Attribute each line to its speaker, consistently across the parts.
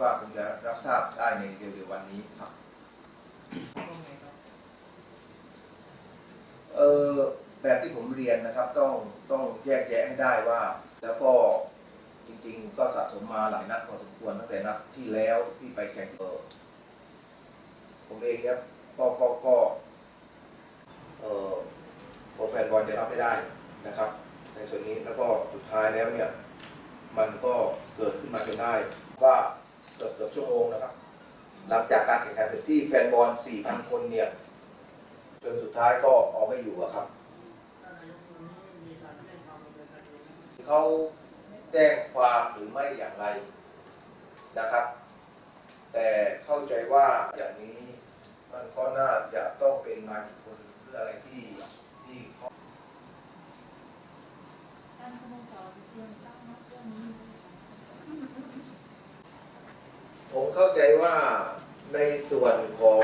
Speaker 1: ว่าคงจะรับทราบได้ในเร็วๆวันนี้ครับเออแบบที่ผมเรียนนะครับต้องต้องแยกแยะให้ได้ว่า แล้วก็จริงๆ ก็สะสมมาหลายนัดพอสมควรตั้งแต่นัดที่แล้วที่ไปแข่งเออผมเองเนี่ยก็ก็ก็เออพอแฟนบอลจะรับไม่ได้นะครับ ในส่วนนี้แล้วก็สุดท้ายแล้วเนี่ย มันก็เกิดขึ้นมาจนได้ว่า เกือบเกือบชั่วโมงนะครับ หลังจากการแข่งขันเสร็จที่แฟนบอล 4,000 คนเนี่ย จนสุดท้ายก็เอาไม่อยู่อะครับ เขาแจ้งความหรือไม่อย่างไรนะครับ แต่เข้าใจว่าอย่างนี้มันก็น่าจะต้องเป็นนายบุคคลหรืออะไรที่ที่เขา
Speaker 2: ทางสโมสรเตรียมตั้งรับเรื่องนี้
Speaker 1: ผม เข้าใจว่าในส่วนของ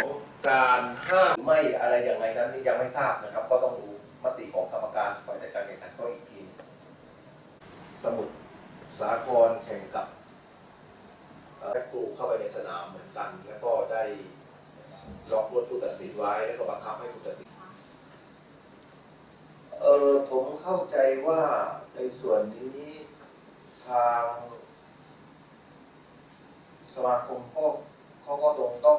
Speaker 1: การห้ามไม่อะไรอย่างไรนั้นยังไม่ทราบนะครับ ก็ต้องดูมติของกรรมการฝ่ายจัดการแข่งขันก็อีกทีสมุทรสาครแข่งกับเอ่อครูเข้าไปในสนามเหมือนกัน แล้วก็ได้ล็อกรถผู้ตัดสินไว้แล้วก็บังคับให้ผู้ตัดสินเออผมเข้าใจว่าในส่วนนี้ทาง สมาคมก็เขาก็ต้องต้อง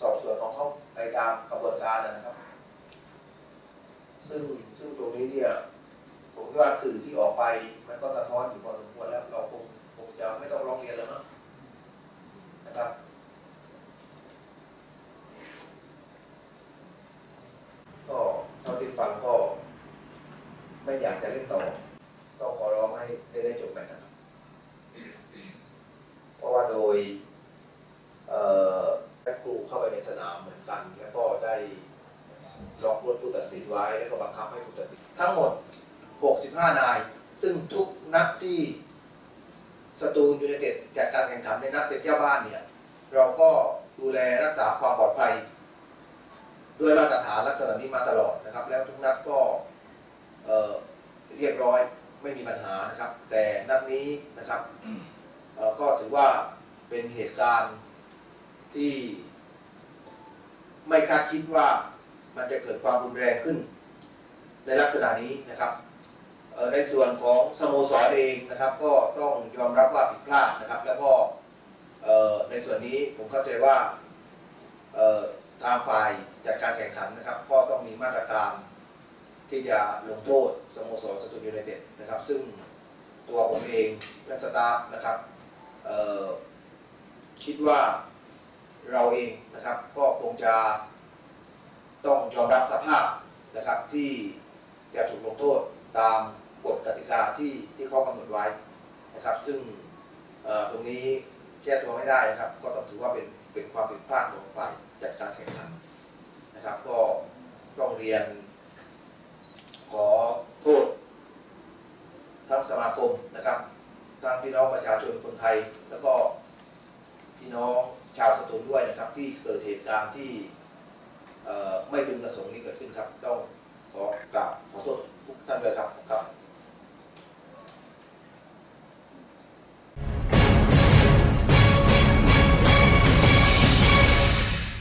Speaker 1: สอบสวนของเขาไปตามกระบวนการนะครับ ซึ่งซึ่งตรงนี้เนี่ย ผมว่าสื่อที่ออกไปมันก็สะท้อนอยู่พอสมควรแล้วเราคงจะไม่ต้องร้องเรียนแล้วเนาะนะครับ ก็เท่าที่ฟังก็ ไม่อยากจะเล่นต่อต้องขอร้องให้ได้ได้จบไปนะครับ เพราะว่าโดยเอ่อได้ครูเข้าไปในสนามเหมือนกัน แล้วก็ได้ ล็อกรถผู้ตัดสินไว้แล้วก็บังคับให้ผู้ตัดสินทั้งหมด 65 นาย ซึ่งทุกนัดที่สตูลยูไนเต็ดจัดการแข่งขันในนัดเป็นเจ้าบ้านเนี่ย เราก็ดูแลรักษาความปลอดภัย ด้วยมาตรฐานลักษณะนี้มาตลอดนะครับ แล้วทุกนัดก็เเรียบร้อยไม่มีปัญหานะครับ แต่นัดนี้นะครับก็ถือว่าเป็นเหตุการณ์ที่ไม่คาดคิดว่า มันจะเกิดความรุนแรงขึ้น ในลักษณะนี้นะครับในส่วนของสโมสรเองนะครับ ก็ต้องยอมรับว่าผิดพลาดนะครับ แล้วก็ในส่วนนี้ผมเข้าใจว่าทางฝ่ายจัดการแข่งขันนะครับ ก็ต้องมีมาตรการที่จะลงโทษสโมสรสตูดิโอยูไนเต็ดนะครับ ซึ่งตัวผมเองและสตาฟนะครับคิดว่าเราเองนะครับก็คงจะ ต้องยอมรับสภาพนะครับที่จะถูกลงโทษตามกฎกติกาที่ที่เขากำหนดไว้นะครับ ซึ่งตรงนี้แก้ตัวไม่ได้นะครับ ก็ต้องถือว่าเป็นเป็นความผิดพลาดของฝ่ายจัดการแข่งขันนะครับ ก็ต้องเรียน ขอโทษทั้งสมาคมนะครับทั้งพี่น้องประชาชนคนไทย แล้วก็พี่น้องชาวสตูลด้วยนะครับ ที่เกิดเหตุการณ์ที่ ไม่พึงประสงค์นี้เกิดขึ้นครับต้องขอกราบขอโทษทุกท่านด้วยครับครับ